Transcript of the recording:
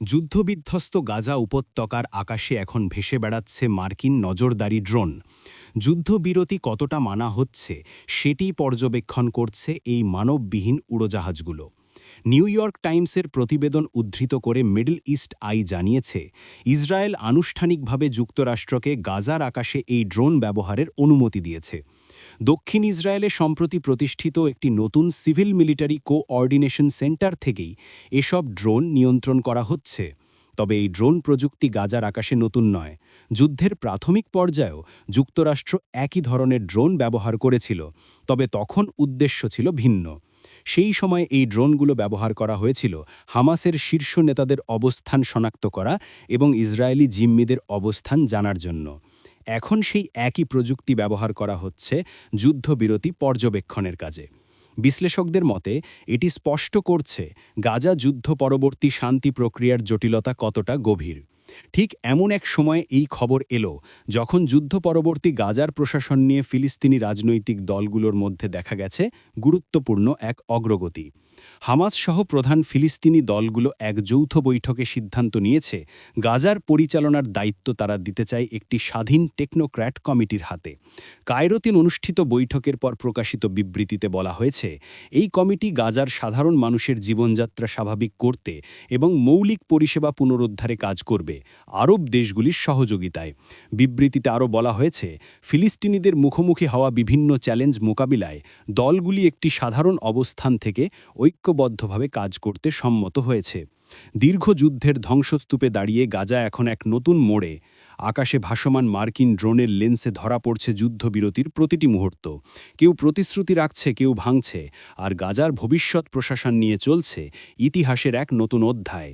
যুদ্ধবিধ্বস্ত গাজা উপত্যকার আকাশে এখন ভেসে বেড়াচ্ছে মার্কিন নজরদারি ড্রোন। যুদ্ধবিরতি কতটা মানা হচ্ছে, সেটি পর্যবেক্ষণ করছে এই মানববিহীন উড়োজাহাজগুলো। নিউ ইয়র্ক টাইমসের প্রতিবেদন উদ্ধৃত করে মিডল ইস্ট আই জানিয়েছে, ইসরায়েল আনুষ্ঠানিকভাবে যুক্তরাষ্ট্রকে গাজার আকাশে এই ড্রোন ব্যবহারের অনুমতি দিয়েছে। দক্ষিণ ইসরায়েলে সম্প্রতি প্রতিষ্ঠিত একটি নতুন সিভিল মিলিটারি কোঅর্ডিনেশন সেন্টার থেকেই এসব ড্রোন নিয়ন্ত্রণ করা হচ্ছে। তবে এই ড্রোন প্রযুক্তি গাজার আকাশে নতুন নয়। যুদ্ধের প্রাথমিক পর্যায়েও যুক্তরাষ্ট্র একই ধরনের ড্রোন ব্যবহার করেছিল, তবে তখন উদ্দেশ্য ছিল ভিন্ন। সেই সময় এই ড্রোনগুলো ব্যবহার করা হয়েছিল হামাসের শীর্ষ নেতাদের অবস্থান শনাক্ত করা এবং ইসরায়েলি জিম্মিদের অবস্থান জানার জন্য। এখন সেই একই প্রযুক্তি ব্যবহার করা হচ্ছে যুদ্ধবিরতি পর্যবেক্ষণের কাজে। বিশ্লেষকদের মতে, এটি স্পষ্ট করছে গাজা যুদ্ধ পরবর্তী শান্তি প্রক্রিয়ার জটিলতা কতটা গভীর। ঠিক এমন এক সময়ে এই খবর এলো যখন যুদ্ধ পরবর্তী গাজার প্রশাসন নিয়ে ফিলিস্তিনি রাজনৈতিক দলগুলোর মধ্যে দেখা গেছে গুরুত্বপূর্ণ এক অগ্রগতি। হামাস সহ প্রধান ফিলিস্তিনি দলগুলো এক যৌথ বৈঠকে সিদ্ধান্ত নিয়েছে, গাজার পরিচালনার দায়িত্ব তারা দিতে চায় একটি স্বাধীন টেকনোক্র্যাট কমিটির হাতে। কায়রোতিন অনুষ্ঠিত বৈঠকের পর প্রকাশিত বিবৃতিতে বলা হয়েছে, এই কমিটি গাজার সাধারণ মানুষের জীবনযাত্রা স্বাভাবিক করতে এবং মৌলিক পরিষেবা পুনরুদ্ধারে কাজ করবে, আরব দেশগুলির সহযোগিতায়। বিবৃতিতে আরও বলা হয়েছে, ফিলিস্তিনিদের মুখোমুখি হওয়া বিভিন্ন চ্যালেঞ্জ মোকাবিলায় দলগুলি একটি সাধারণ অবস্থান থেকে ঐক্যবদ্ধভাবে কাজ করতে সম্মত হয়েছে। দীর্ঘ যুদ্ধের ধ্বংসস্তূপে দাঁড়িয়ে গাজা এখন এক নতুন মোড়ে। আকাশে ভাসমান মার্কিন ড্রোনের লেন্সে ধরা পড়ছে যুদ্ধবিরতির প্রতিটি মুহূর্ত। কেউ প্রতিশ্রুতি রাখছে, কেউ ভাঙছে, আর গাজার ভবিষ্যৎ প্রশাসন নিয়ে চলছে ইতিহাসের এক নতুন অধ্যায়।